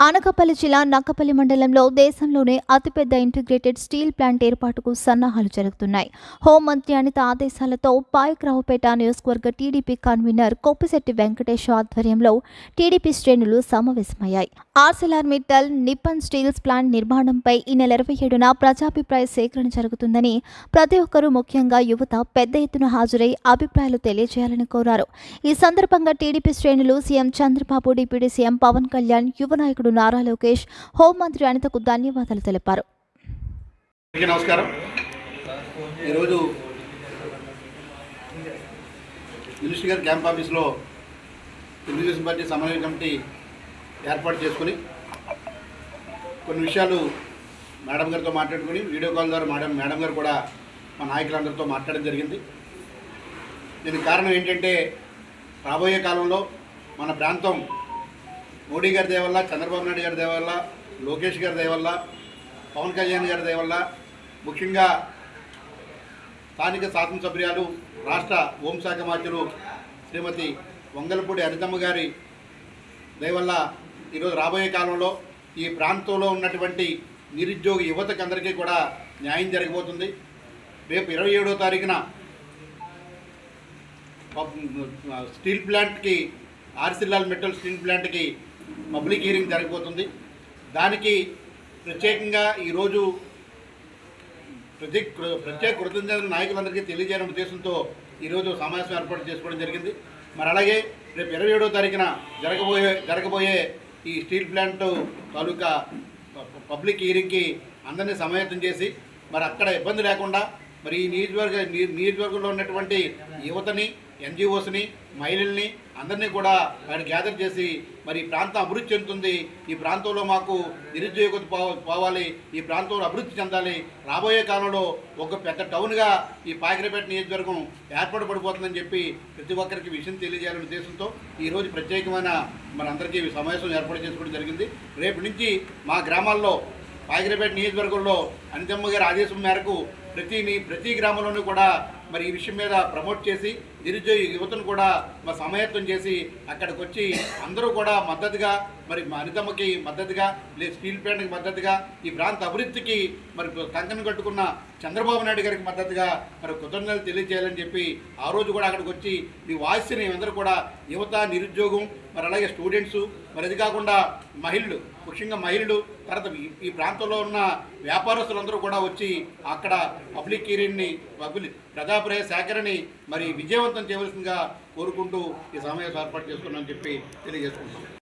అనకాపల్లి జిల్లా నక్కపల్లి మండలంలో దేశంలోనే అతిపెద్ద ఇంటిగ్రేటెడ్ స్టీల్ ప్లాంట్ ఏర్పాటుకు సన్నాహాలు జరుగుతున్నాయి. హోంమంత్రి అనిత ఆదేశాలతో పాయకరావుపేట నియోజకవర్గ టీడీపీ కన్వీనర్ కొప్పిశెట్టి వెంకటేష్ ఆధ్వర్యంలో టీడీపీ శ్రేణులు సమావేశమయ్యాయి. Arcelor Mittal Nippon steels plant నిర్మాణంపై ఈ నెల ఇరవై ఏడున ప్రజాభిప్రాయ సేకరణ జరుగుతుందని ప్రతి ఒక్కరూ ముఖ్యంగా యువత పెద్ద ఎత్తున హాజరై అభిప్రాయాలు తెలియజేయాలని కోరారు. ఈ సందర్భంగా టీడీపీ శ్రేణులు CM Chandrababu deputy CM Pavan Kalyan యువ నాయకుడు నారా లోకేష్ హోంమంత్రి అనితకు ధన్యవాదాలు తెలిపారు. నమస్కారం. ఈరోజు మినిస్టర్ గారి క్యాంప్ ఆఫీస్లో తెలుగుదేశం పార్టీ సమన్వయ కమిటీ ఏర్పాటు చేసుకుని కొన్ని విషయాలు మేడం గారితో మాట్లాడుకుని వీడియో కాల్ ద్వారా మేడం మేడం గారు కూడా మా నాయకులందరితో మాట్లాడడం జరిగింది. దీనికి కారణం ఏంటంటే రాబోయే కాలంలో మన ప్రాంతం మోడీ గారి దేవల్ల చంద్రబాబు నాయుడు గారి దేవల్ల లోకేష్ గారి దేవల్ల పవన్ కళ్యాణ్ గారి దేవల్ల ముఖ్యంగా స్థానిక శాసనసభ్యురాలు రాష్ట్ర హోంశాఖ మంత్రులు శ్రీమతి వంగలపూడి హరితమ్మ గారి దయవల్ల ఈరోజు రాబోయే కాలంలో ఈ ప్రాంతంలో ఉన్నటువంటి నిరుద్యోగ యువతకు అందరికీ కూడా న్యాయం జరగబోతుంది. రేపు ఇరవై ఏడో తారీఖున స్టీల్ ప్లాంట్కి ఆర్సిల్లాల్ మెటల్ స్టీల్ ప్లాంట్కి పబ్లిక్ హీరింగ్ జరగబోతుంది దానికి ప్రత్యేకంగా ఈరోజు ప్రత్యేక ప్రత్యేక కృతజ్ఞతలు నాయకులందరికీ తెలియజేయడం ఉద్దేశంతో ఈరోజు సమావేశం ఏర్పాటు చేసుకోవడం జరిగింది. మరి అలాగే రేపు ఇరవై ఏడో తారీఖున జరగబోయే జరగబోయే ఈ స్టీల్ ప్లాంట్ తాలూకా ప- పబ్లిక్ హీరింగ్కి అందరినీ సమాయత్తం చేసి మరి అక్కడ ఇబ్బంది లేకుండా మరి ఈ నియోజకవర్గ నియోజకవర్గంలో ఉన్నటువంటి యువతని ఎన్జిఓస్ని మహిళల్ని అందరినీ కూడా ఆయన గ్యాదర్ చేసి మరి ఈ ప్రాంతం అభివృద్ధి చెందుతుంది. ఈ ప్రాంతంలో మాకు నిరుద్యోగత పో- పోవాలి. ఈ ప్రాంతంలో అభివృద్ధి చెందాలి. రాబోయే కాలంలో ఒక పెద్ద టౌన్గా ఈ పాకిరపేట నియోజకవర్గం ఏర్పాటు పడిపోతుందని చెప్పి ప్రతి ఒక్కరికి విషయం తెలియజేయాలనే ఉద్దేశంతో ఈరోజు ప్రత్యేకమైన మనందరికీ ఈ సమావేశం ఏర్పాటు చేసుకోవడం జరిగింది. రేపు నుంచి మా గ్రామాల్లో పాకిరపేట నియోజకవర్గంలో అనితమ్మ గారి ఆదేశం మేరకు ప్రతి మీ ప్రతి గ్రామంలోనూ కూడా మరి ఈ విషయం మీద ప్రమోట్ చేసి నిరుద్యోగ యువతను కూడా మా సమాయత్తం చేసి అక్కడికి వచ్చి అందరూ కూడా మద్దతుగా మరి మా అనితమ్మకి మద్దతుగా లేదు స్టీల్ ప్లాంట్కి మద్దతుగా ఈ ప్రాంత అభివృద్ధికి మరి కంకణం కట్టుకున్న చంద్రబాబు నాయుడు గారికి మద్దతుగా మరి కృతజ్ఞతలు తెలియజేయాలని చెప్పి ఆ రోజు కూడా అక్కడికి వచ్చి మీ వాయిస్ని అందరూ కూడా యువత నిరుద్యోగం మరి అలాగే స్టూడెంట్స్ మరి అది కాకుండా మహిళలు ముఖ్యంగా మహిళలు తర్వాత ఈ ప్రాంతంలో ఉన్న వ్యాపారస్తులందరూ కూడా వచ్చి అక్కడ పబ్లిక్ హీరింగ్ని పబ్లిక్ ప్రజాప్రయ సేకరణని మరి విజయవంతం చేయవలసిందిగా కోరుకుంటూ ఈ సమావేశం ఏర్పాటు చేసుకున్నామని చెప్పి తెలియజేసుకుంటాం